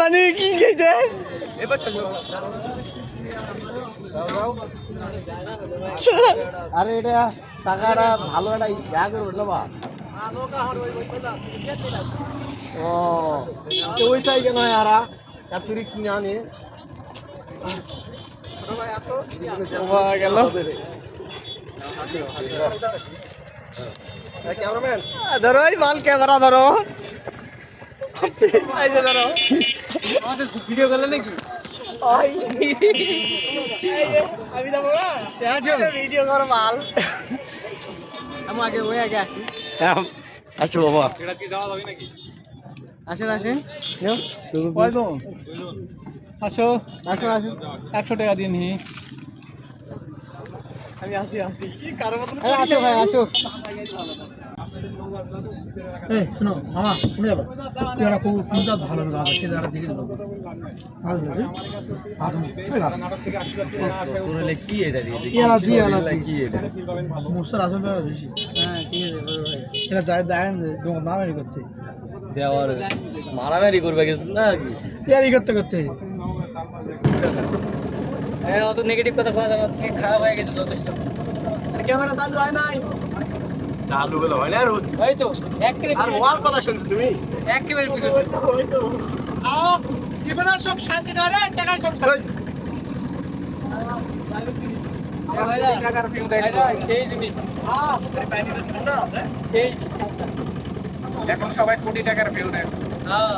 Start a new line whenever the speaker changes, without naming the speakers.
মানে কি
আরে এটা টাকাটা ভালো একটা ইয়া করে বা? ও তো ওই চাই কেন আরা এত রিক্স নিয়ে? আনে
ও গেল
ক্যামেরাম্যান।
ধরো এই মাল ক্যামেরা ধরো। ধরো।
ভিডিও করলে নাকি?
আমি না। ভিডিও করো মাল।
আমি আগে ওই আগে আসো। বাবা।
আসেন আসেন।
আসো।
আসো আসো।
একশো টাকা দিন
আমি আসি আসি। কি কারও মতন
আসো ভাই আসো। এই শোনো মামা শুনে যাব। তুই একটা খুব ভালো লাগবে সে জায়গাটা দেখে দেবো ভালো লাগবে এলাচি এলাচি। মুসার আসল বেশি।
হ্যাঁ ঠিক আছে
এটা যায় যায় তোমার মারামারি করতে।
মারামারি করবে গেছেন না কি?
ইয়ারি করতে করতে।
হ্যাঁ অত নেগেটিভ কথা বলা খারাপ হয়ে গেছে যথেষ্ট। ক্যামেরা চালু হয় নাই।
চালু হলো হয় না আর
এই তো একেবারে
আর ওয়ার কথা শুনছো তুমি।
একেবারে
জীবনের সব শান্তি না রে টাকা সব
সেই
এখন সবাই কোটি টাকার ভিউ দেয়।
হ্যাঁ